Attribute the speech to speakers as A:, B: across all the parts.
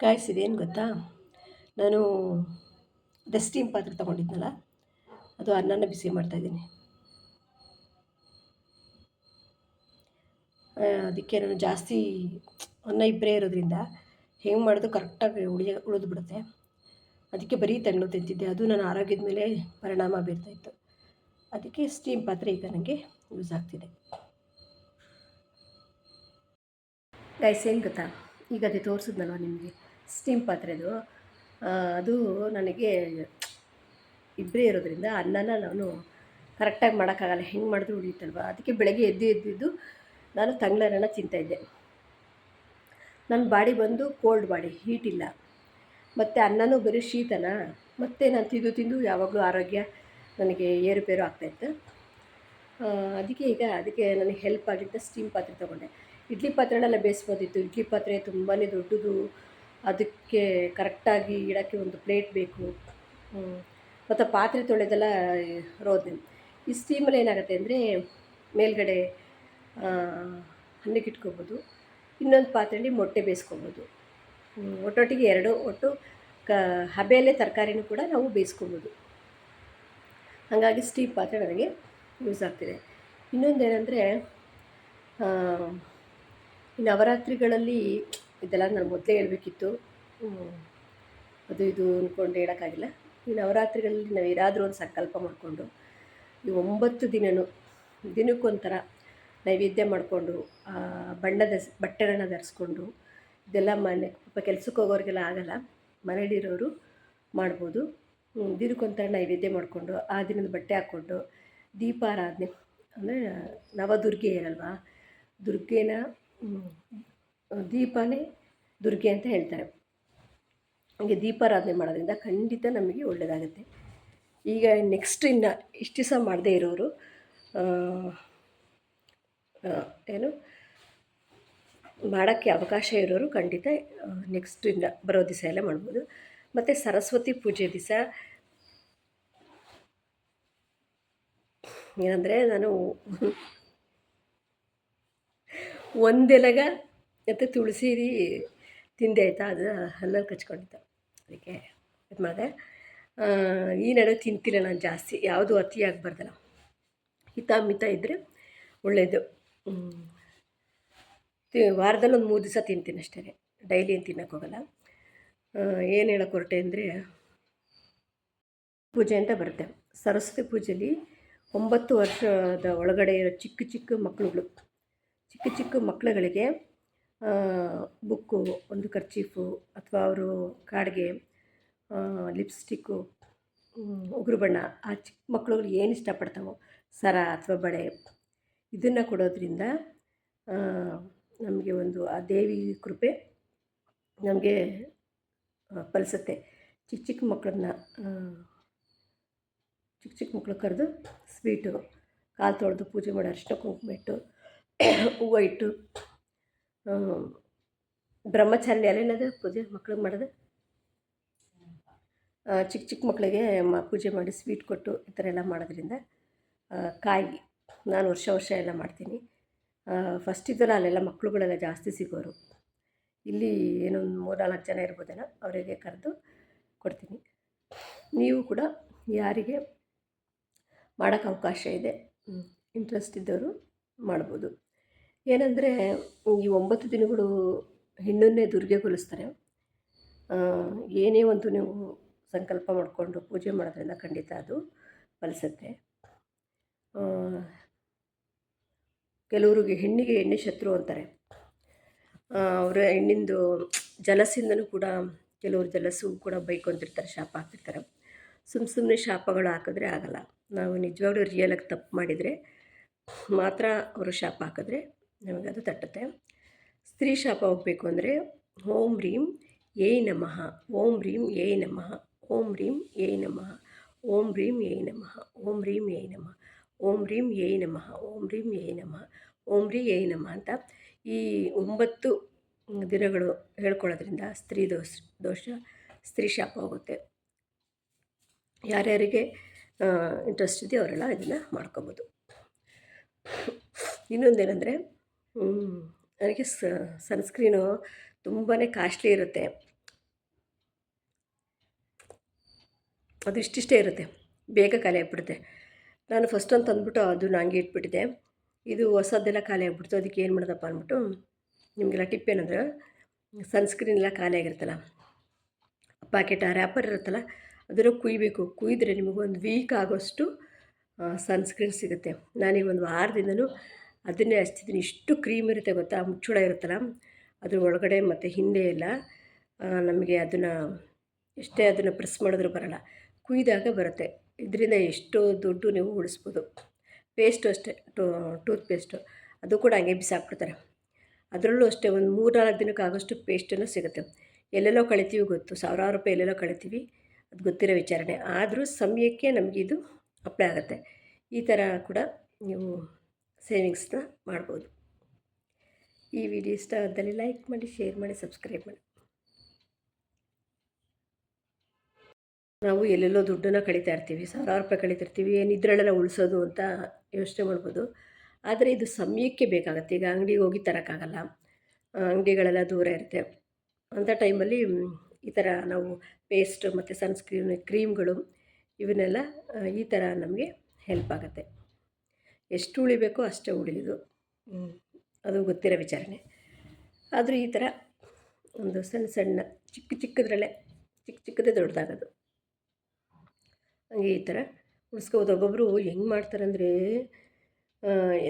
A: ಕಾಯಿಸಿದೇನು ಗೊತ್ತಾ? ನಾನು ಅದೇ ಪಾತ್ರೆ ತೊಗೊಂಡಿದ್ನಲ್ಲ, ಅದು ಅನ್ನನ ಬಿಸಿ ಮಾಡ್ತಾಯಿದ್ದೀನಿ ಅದಕ್ಕೆ ನಾನು ಜಾಸ್ತಿ ಅನ್ನ ಇಬ್ಬರೇ ಇರೋದ್ರಿಂದ ಹೆಂಗೆ ಮಾಡೋದು ಕರೆಕ್ಟಾಗಿ ಉಳಿಯ ಬಿಡುತ್ತೆ. ಅದಕ್ಕೆ ಬರೀ ತಣ್ಣು ತಿಂತಿದ್ದೆ. ಅದು ನನ್ನ ಆರೋಗ್ಯದ ಮೇಲೆ ಪರಿಣಾಮ ಬೀರ್ತಾಯಿತ್ತು ಅದಕ್ಕೆ ಸ್ಟೀಮ್ ಪಾತ್ರೆ ಈಗ ನನಗೆ ಯೂಸ್ ಆಗ್ತಿದೆ. ಗೈಸ್, ಏನು ಗೊತ್ತಾ? ಈಗ ಅದೇ ತೋರಿಸಿದ್ನಲ್ವ ನಿಮಗೆ? ಸ್ಟೀಮ್ ಪಾತ್ರೆದು ಅದು. ನನಗೆ ಇಬ್ಬರೇ ಇರೋದ್ರಿಂದ ಅನ್ನನ ನಾನು ಕರೆಕ್ಟಾಗಿ ಮಾಡೋಕ್ಕಾಗಲ್ಲ. ಹೆಂಗೆ ಮಾಡಿದ್ರು ಉಳಿಯುತ್ತಲ್ವ? ಅದಕ್ಕೆ ಬೆಳಗ್ಗೆ ಎದ್ದು ಎದ್ದಿದ್ದು ನಾನು ತಂಗ್ಳರನ್ನ ತಿಂತಾಯಿದ್ದೆ ನನ್ನ ಬಾಡಿ ಬಂದು ಕೋಲ್ಡ್ ಬಾಡಿ ಹೀಟ್ ಇಲ್ಲ. ಮತ್ತು ಅನ್ನನೂ ಬರೀ ಶೀತನ. ಮತ್ತು ನಾನು ತಿಂದು ತಿಂದು ಯಾವಾಗಲೂ ಆರೋಗ್ಯ ನನಗೆ ಏರುಪೇರು ಆಗ್ತಾಯಿತ್ತು ಅದಕ್ಕೆ ಈಗ ಅದಕ್ಕೆ ನನಗೆ ಹೆಲ್ಪ್ ಆಗಿದ್ದ ಸ್ಟೀಮ್ ಪಾತ್ರೆ ತೊಗೊಂಡೆ. ಇಡ್ಲಿ ಪಾತ್ರೆನೆಲ್ಲ ಬೇಯಿಸ್ಬೋದಿತ್ತು. ಇಡ್ಲಿ ಪಾತ್ರೆ ತುಂಬಾ ದೊಡ್ಡದು. ಅದಕ್ಕೆ ಕರೆಕ್ಟಾಗಿ ಇಡೋಕ್ಕೆ ಒಂದು ಪ್ಲೇಟ್ ಬೇಕು. ಮತ್ತು ಪಾತ್ರೆ ತೊಳೆದೆಲ್ಲ ರೋದಿನ. ಈ ಸ್ಟೀಮಲ್ಲಿ ಏನಾಗುತ್ತೆ ಅಂದರೆ ಮೇಲ್ಗಡೆ ಅನ್ನಕ್ಕೆ ಇಟ್ಕೋಬೋದು ಇನ್ನೊಂದು ಪಾತ್ರೆಯಲ್ಲಿ ಮೊಟ್ಟೆ ಬೇಯಿಸ್ಕೊಬೋದು. ಒಟ್ಟೊಟ್ಟಿಗೆ ಎರಡು ಒಟ್ಟು ಕ, ಹಬೆಯಲ್ಲೇ ತರಕಾರಿನೂ ಕೂಡ ನಾವು ಬೇಯಿಸ್ಕೊಬೋದು. ಹಾಗಾಗಿ ಸ್ಟೀಮ್ ಪಾತ್ರೆ ನನಗೆ ಯೂಸ್ ಆಗ್ತಿದೆ. ಇನ್ನೊಂದೇನೆಂದರೆ ನವರಾತ್ರಿಗಳಲ್ಲಿ ಇದೆಲ್ಲ ನಾನು ಮೊದಲೇ ಹೇಳಬೇಕಿತ್ತು. ಅದು ಇದು ಅಂದ್ಕೊಂಡು ಹೇಳೋಕ್ಕಾಗಿಲ್ಲ. ಈ ನವರಾತ್ರಿಗಳಲ್ಲಿ ನಾವು ಏನಾದರೂ ಒಂದು ಸಂಕಲ್ಪ ಮಾಡಿಕೊಂಡು, ಈ ಒಂಬತ್ತು ದಿನವೂ ದಿನಕ್ಕೊಂಥರ ನೈವೇದ್ಯ ಮಾಡಿಕೊಂಡು ಬಣ್ಣದ ಬಟ್ಟೆಗಳನ್ನ ಧರಿಸ್ಕೊಂಡು, ಇದೆಲ್ಲ ಮನೆ, ಪಾಪ ಕೆಲಸಕ್ಕೆ ಹೋಗೋರಿಗೆಲ್ಲ ಆಗೋಲ್ಲ. ಮನೇಲಿರೋರು ಮಾಡ್ಬೋದು. ದಿನಕ್ಕೊಂಥರ ನೈವೇದ್ಯ ಮಾಡಿಕೊಂಡು, ಆ ದಿನದ ಬಟ್ಟೆ ಹಾಕ್ಕೊಂಡು, ದೀಪಾರಾಧನೆ ಅಂದರೆ ನವದುರ್ಗೆ ಏನಲ್ವಾ ದುರ್ಗೆನ ದೀಪನೇ ದುರ್ಗೆ ಅಂತ ಹೇಳ್ತಾರೆ. ಹಾಗೆ ದೀಪಾರಾಧನೆ ಮಾಡೋದ್ರಿಂದ ಖಂಡಿತ ನಮಗೆ ಒಳ್ಳೆಯದಾಗುತ್ತೆ ಈಗ ನೆಕ್ಸ್ಟ್ ಇನ್ನು ಇಷ್ಟು ದಿವಸ ಮಾಡದೇ ಇರೋರು ಏನು, ಮಾಡೋಕ್ಕೆ ಅವಕಾಶ ಇರೋರು ಖಂಡಿತ ನೆಕ್ಸ್ಟ್ ಇನ್ನು ಬರೋ ದಿವಸ ಎಲ್ಲ ಮಾಡ್ಬೋದು. ಮತ್ತು ಸರಸ್ವತಿ ಪೂಜೆ ದಿವಸ, ಏನಂದರೆ ನಾನು ಒಂದೆಲಗ ಮತ್ತು ತುಳಸಿ ತಿಂದೆ ಆಯಿತಾ? ಅದು ಹಲ್ಲಲ್ಲಿ ಕಚ್ಕೊಂಡಿತ್ತು ಅದಕ್ಕೆ ಇದು ಮಾಡಿದೆ. ಈ ನಡುವೆ ತಿಂತಿಲ್ಲ ನಾನು ಜಾಸ್ತಿ. ಯಾವುದು ಅತಿ ಆಗಬಾರ್ದಲ್ಲ. ಹಿತ ಮಿತ ಇದ್ದರೆ ಒಳ್ಳೆಯದು ವಾರದಲ್ಲಿ ಒಂದು ಮೂರು ದಿವಸ ತಿಂತೀನಿ ಅಷ್ಟೇ. ಡೈಲಿ ಏನು ತಿನ್ನೋಕೆ ಹೋಗಲ್ಲ. ಏನು ಹೇಳೋಕೆ ಹೊರಟೆ ಅಂದರೆ ಪೂಜೆ ಅಂತ ಬರುತ್ತೆ. ಸರಸ್ವತಿ ಪೂಜೆಯಲ್ಲಿ ಒಂಬತ್ತು ವರ್ಷದ ಒಳಗಡೆ ಇರೋ ಚಿಕ್ಕ ಚಿಕ್ಕ ಮಕ್ಕಳುಗಳು ಚಿಕ್ಕ ಚಿಕ್ಕ ಮಕ್ಕಳುಗಳಿಗೆ ಬುಕ್ಕು, ಒಂದು ಕರ್ಚೀಫು ಅಥವಾ ಅವರು ಕಾಡಿಗೆ ಲಿಪ್ಸ್ಟಿಕ್ಕು ಉಗುರು ಬಣ್ಣ ಆ ಚಿಕ್ಕ ಮಕ್ಕಳುಗಳು ಏನು ಇಷ್ಟಪಡ್ತಾವೋ ಸರ ಅಥವಾ ಬಳೆ ಇದನ್ನು ಕೊಡೋದ್ರಿಂದ ನಮಗೆ ಒಂದು ಆ ದೇವಿ ಕೃಪೆ ನಮಗೆ ಫಲಿಸುತ್ತೆ. ಚಿಕ್ಕ ಚಿಕ್ಕ ಮಕ್ಕಳನ್ನ ಚಿಕ್ಕ ಚಿಕ್ಕ ಮಕ್ಕಳು ಕರೆದು ಸ್ವೀಟು, ಕಾಲು ತೊಳೆದು ಪೂಜೆ ಮಾಡಿ ಅರಿಶಿನ ಕುಂಕುಮ ಇಟ್ಟು, ಹೂವು ಇಟ್ಟು ಬ್ರಹ್ಮಚಾರಿಣಿ ಅಲ್ಲೇನದು ಪೂಜೆ ಮಕ್ಳಿಗೆ ಮಾಡೋದು? ಚಿಕ್ಕ ಚಿಕ್ಕ ಮಕ್ಕಳಿಗೆ ಮ, ಪೂಜೆ ಮಾಡಿ ಸ್ವೀಟ್ ಕೊಟ್ಟು ಈ ಥರ ಎಲ್ಲ ಮಾಡೋದ್ರಿಂದ ಕಾಯಿ, ನಾನು ವರ್ಷ ವರ್ಷ ಎಲ್ಲ ಮಾಡ್ತೀನಿ. ಫಸ್ಟ್ ಇದ್ದಲ್ಲ ಅಲ್ಲೆಲ್ಲ ಮಕ್ಕಳುಗಳೆಲ್ಲ ಜಾಸ್ತಿ ಸಿಗೋರು. ಇಲ್ಲಿ ಏನೊಂದು ಮೂರ್ನಾಲ್ಕು ಮೂರು ನಾಲ್ಕು ಜನ ಇರ್ಬೋದೇನೋ, ಅವರಿಗೆ ಕರೆದು ಕೊಡ್ತೀನಿ. ನೀವು ಕೂಡ ಯಾರಿಗೆ ಮಾಡೋಕ್ಕೆ ಅವಕಾಶ ಇದೆ ಇಂಟ್ರೆಸ್ಟ್ ಇದ್ದವರು ಮಾಡ್ಬೋದು. ಏನಂದರೆ, ಈ ಒಂಬತ್ತು ದಿನಗಳು ಹೆಣ್ಣನ್ನೇ ದುರ್ಗೆ ಕೊಲಿಸ್ತಾರೆ ಏನೇ ಒಂದು ನೀವು ಸಂಕಲ್ಪ ಮಾಡಿಕೊಂಡು ಪೂಜೆ ಮಾಡೋದ್ರಿಂದ ಖಂಡಿತ ಅದು ಫಲಿಸುತ್ತೆ. ಕೆಲವ್ರಿಗೆ ಹೆಣ್ಣಿಗೆ ಹೆಣ್ಣೆ ಶತ್ರು ಅಂತಾರೆ. ಅವರ ಹೆಣ್ಣಿಂದು ಜಲಸಿಂದನೂ ಕೂಡ ಕೆಲವರು ಜಲಸು ಕೂಡ ಬೈಕೊಂತಿರ್ತಾರೆ ಶಾಪ ಹಾಕ್ತಿರ್ತಾರೆ. ಸುಮ್ಮ ಸುಮ್ಮನೆ ಶಾಪಗಳು ಹಾಕಿದ್ರೆ ಆಗಲ್ಲ. ನಾವು ನಿಜವಾಗ್ಲೂ ರಿಯಲಾಗಿ ತಪ್ಪು ಮಾಡಿದರೆ ಮಾತ್ರ ಅವರು ಶಾಪ ಹಾಕಿದ್ರೆ ನಮಗದು ತಟ್ಟುತ್ತೆ. ಸ್ತ್ರೀ ಶಾಪ ಹೋಗಬೇಕು ಅಂದರೆ ಓಂ ರೀಂ ಏಯ್ ನಮಃ, ಓಂ ರೀಂ ಏ ನಮಃ, ಓಂ ರೀಂ ಏ ನಮಃ, ಓಂ ರೀಂ ಏ ನಮಃ, ಓಂ ರೀಂ ಏ ನಮಃ, ಓಂ ರೀಂ ಏ ನಮಃ, ಓಂ ರೀಂ ಏ ನಮಃ, ಓಂ ರೀ ಏ ನಮಃ ಅಂತ ಈ ಒಂಬತ್ತು ದಿನಗಳು ಹೇಳ್ಕೊಳ್ಳೋದ್ರಿಂದ ಸ್ತ್ರೀ ದೋಷ ದೋಷ ಸ್ತ್ರೀ ಶಾಪ ಹೋಗುತ್ತೆ. ಯಾರ್ಯಾರಿಗೆ ಇಂಟ್ರೆಸ್ಟ್ ಇದೆಯೋ ಅವರೆಲ್ಲ ಇದನ್ನು ಮಾಡ್ಕೋಬೋದು. ಇನ್ನೊಂದೇನೆಂದರೆ ನನಗೆ ಸನ್ಸ್ಕ್ರೀನು ತುಂಬಾ ಕಾಸ್ಟ್ಲಿ ಇರುತ್ತೆ. ಅದು ಇಷ್ಟಿಷ್ಟೇ ಇರುತ್ತೆ. ಬೇಗ ಖಾಲಿ ಆಗಿಬಿಡುತ್ತೆ. ನಾನು ಫಸ್ಟ್ ಒಂದು ತಂದುಬಿಟ್ಟು ಅದು ನಂಗೆ ಇಟ್ಬಿಟ್ಟಿದೆ ಇದು ಹೊಸದೆಲ್ಲ ಖಾಲಿ ಆಗಿಬಿಡ್ತು. ಅದಕ್ಕೆ ಏನು ಮಾಡೋದಪ್ಪ ಅಂದ್ಬಿಟ್ಟು ನಿಮಗೆಲ್ಲ ಟಿಪ್ ಏನಂದ್ರೆ, ಸನ್ಸ್ಕ್ರೀನ್ ಎಲ್ಲ ಖಾಲಿ ಆಗಿರುತ್ತಲ್ಲ ಪ್ಯಾಕೆಟ್ ಆ ರ್ಯಾಪರ್ ಇರುತ್ತಲ್ಲ, ಅದನ್ನು ಕುಯ್ಬೇಕು. ಕುಯ್ದರೆ ನಿಮಗೊಂದು ವೀಕ್ ಆಗೋಷ್ಟು ಸನ್ಸ್ಕ್ರೀನ್ ಸಿಗುತ್ತೆ. ನಾನು ಒಂದು ವಾರದಿಂದಲೂ ಅದನ್ನೇ ಹಚ್ತಿದ್ದೀನಿ ಇಷ್ಟು ಕ್ರೀಮ್ ಇರುತ್ತೆ ಗೊತ್ತಾ? ಮುಚ್ಚುಳ ಇರುತ್ತಲ್ಲ? ಅದ್ರ ಒಳಗಡೆ ಮತ್ತು ಹಿಂದೆ ಎಲ್ಲ ನಮಗೆ ಅದನ್ನು ಎಷ್ಟೇ ಅದನ್ನು ಪ್ರೆಸ್ ಮಾಡಿದ್ರೂ ಬರೋಲ್ಲ. ಕುಯ್ದಾಗ ಬರುತ್ತೆ. ಇದರಿಂದ ಎಷ್ಟೋ ದುಡ್ಡು ನೀವು ಉಳಿಸ್ಬೋದು. ಪೇಸ್ಟು ಅಷ್ಟೇ, ಟೂ ಟೂತ್ ಪೇಸ್ಟು ಅದು ಕೂಡ ಹಂಗೆ ಬಿಸಾಕ್ಬಿಡ್ತಾರೆ. ಅದರಲ್ಲೂ ಅಷ್ಟೇ ಒಂದು ಮೂರು ನಾಲ್ಕು ದಿನಕ್ಕೆ ಆಗೋಷ್ಟು ಪೇಸ್ಟನ್ನು ಸಿಗುತ್ತೆ. ಎಲ್ಲೆಲ್ಲೋ ಕಳಿತೀವಿ ಗೊತ್ತು. ಸಾವಿರಾರು ರೂಪಾಯಿ ಎಲ್ಲೆಲ್ಲೋ ಕಳಿತೀವಿ. ಅದು ಗೊತ್ತಿರೋ ವಿಚಾರಣೆ. ಆದರೂ ಸಮಯಕ್ಕೆ ನಮಗಿದು ಅಪ್ಲೈ ಆಗುತ್ತೆ. ಈ ಥರ ಕೂಡ ನೀವು ಸೇವಿಂಗ್ಸ್ನ ಮಾಡ್ಬೋದು. ಈ ವಿಡಿಯೋ ಇಷ್ಟ ಆದಲ್ಲಿ ಲೈಕ್ ಮಾಡಿ, ಶೇರ್ ಮಾಡಿ, ಸಬ್ಸ್ಕ್ರೈಬ್ ಮಾಡಿ. ನಾವು ಎಲ್ಲೆಲ್ಲೋ ದುಡ್ಡನ್ನು ಕಳೀತಾ ಇರ್ತೀವಿ, ಸಾವಿರಾರು ರೂಪಾಯಿ ಕಳೀತಿರ್ತೀವಿ, ಏನು ಇದರಲ್ಲೆಲ್ಲ ಉಳಿಸೋದು ಅಂತ ಯೋಚನೆ ಮಾಡ್ಬೋದು. ಆದರೆ ಇದು ಸಮಯಕ್ಕೆ ಬೇಕಾಗುತ್ತೆ, ಈಗ ಅಂಗಡಿಗೆ ಹೋಗಿ ತರೋಕ್ಕಾಗಲ್ಲ. ಅಂಗಡಿಗಳೆಲ್ಲ ದೂರ ಇರುತ್ತೆ. ಅಂಥ ಟೈಮಲ್ಲಿ ಈ ಥರ ನಾವು ಪೇಸ್ಟ್ ಮತ್ತು ಸನ್ಸ್ಕ್ರೀನ್, ಕ್ರೀಮ್ಗಳು, ಇವನ್ನೆಲ್ಲ ಈ ಥರ ನಮಗೆ ಹೆಲ್ಪ್ ಆಗುತ್ತೆ. ಎಷ್ಟು ಉಳಿಬೇಕೋ ಅಷ್ಟೇ ಉಳಿಯೋದು. ಅದು ಗೊತ್ತಿರೋ ವಿಚಾರಣೆ. ಆದರೂ ಈ ಥರ ಒಂದು ಸಣ್ಣ ಸಣ್ಣ ಚಿಕ್ಕ ಚಿಕ್ಕದ್ರಲ್ಲೇ ಚಿಕ್ಕ ಚಿಕ್ಕದೇ ದೊಡ್ಡದಾಗೋದು. ಹಂಗೆ ಈ ಥರ ಉಳಿಸ್ಕೋಬೋದು. ಒಬ್ಬೊಬ್ಬರು ಹೆಂಗೆ ಮಾಡ್ತಾರಂದರೆ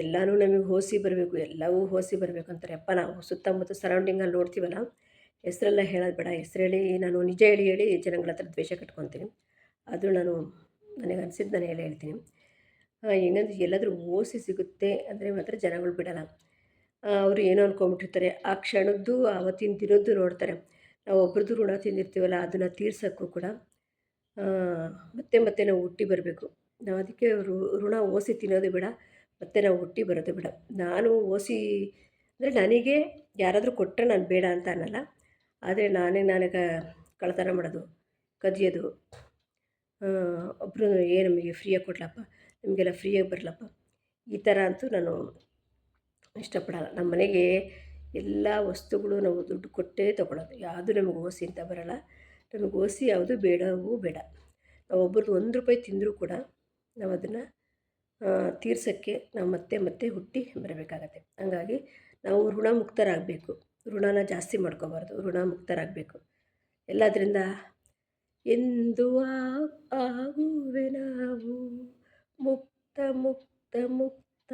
A: ಎಲ್ಲನೂ ನಮಗೆ ಹೋಸಿ ಬರಬೇಕು ಎಲ್ಲವೂ ಹೋಸಿ ಬರಬೇಕು ಅಂತಾರೆ. ಅಪ್ಪ ನಾವು ಸುತ್ತಮುತ್ತ ಸರೌಂಡಿಂಗಲ್ಲಿ ನೋಡ್ತೀವಲ್ಲ ಹೆಸರೆಲ್ಲ ಹೇಳೋದು ಬೇಡ. ಹೆಸ್ರು ಹೇಳಿ ನಾನು ನಿಜ ಹೇಳಿ ಹೇಳಿ ಜನಗಳ ಹತ್ರ ದ್ವೇಷ ಕಟ್ಕೊತೀನಿ. ಅದು ನಾನು ನನಗೆ ಅನಿಸಿದ್ದು ನಾನು ಹೇಳಿ ಹೇಳ್ತೀನಿ. ಹೆಂಗಂದ್ರೆ ಎಲ್ಲಾದರೂ ಓಸಿ ಸಿಗುತ್ತೆ ಅಂದರೆ ಮಾತ್ರ ಜನಗಳು ಬಿಡಲ್ಲ. ಅವರು ಏನೋ ಅಂದ್ಕೊಂಬಿಟ್ಟಿರ್ತಾರೆ ಆ ಕ್ಷಣದ್ದು, ಆವತ್ತಿನ ದಿನದ್ದು ನೋಡ್ತಾರೆ. ನಾವು ಒಬ್ರದ್ದು ಋಣ ತಿಂದಿರ್ತೀವಲ್ಲ, ಅದನ್ನು ತೀರ್ಸೋಕ್ಕೂ ಕೂಡ. ಮತ್ತೆ ಮತ್ತೆ ನಾವು ಹುಟ್ಟಿ ಬರಬೇಕು. ನಾವು ಅದಕ್ಕೆ ಋಣ ಓಸಿ ತಿನ್ನೋದು ಬೇಡ, ಮತ್ತೆ ನಾವು ಹುಟ್ಟಿ ಬರೋದು ಬೇಡ. ನಾನು ಓಸಿ ಅಂದರೆ ನನಗೆ ಯಾರಾದರೂ ಕೊಟ್ಟರೆ ನಾನು ಬೇಡ ಅಂತ ಅನ್ನಲ್ಲ. ಆದರೆ ನಾನೇ ನನಗೆ ಕಳತನ ಮಾಡೋದು, ಕದಿಯೋದು ಒಬ್ಬರು ಏನು ನಮಗೆ ಫ್ರೀಯಾಗಿ ಕೊಡ್ಲಪ್ಪ. ನಿಮಗೆಲ್ಲ ಫ್ರೀಯಾಗಿ ಬರಲಪ್ಪ. ಈ ಥರ ಅಂತೂ ನಾನು ಇಷ್ಟಪಡಲ್ಲ. ನಮ್ಮ ಮನೆಗೆ ಎಲ್ಲ ವಸ್ತುಗಳು ನಾವು ದುಡ್ಡು ಕೊಟ್ಟೇ ತೊಗೊಳೋದು. ಯಾವುದು ನಮಗೆ ಓಸಿ ಅಂತ ಬರೋಲ್ಲ. ನಮಗೆ ಓಸಿ ಯಾವುದು ಬೇಡವೂ ಬೇಡ. ನಾವು ಒಬ್ಬರದ್ದು ಒಂದು ರೂಪಾಯಿ ತಿಂದರೂ ಕೂಡ ನಾವು ಅದನ್ನು ತೀರ್ಸೋಕ್ಕೆ ನಾವು ಮತ್ತೆ ಮತ್ತೆ ಹುಟ್ಟಿ ಬರಬೇಕಾಗತ್ತೆ. ಹಾಗಾಗಿ ನಾವು ಋಣ ಮುಕ್ತರಾಗಬೇಕು. ಋಣನ ಜಾಸ್ತಿ ಮಾಡ್ಕೋಬಾರ್ದು. ಋಣ ಮುಕ್ತರಾಗಬೇಕು. ಎಲ್ಲದರಿಂದ ಎಂದು ಆಗುವೆ ನಾವು. മുക്ത മുക്ത മുക്ത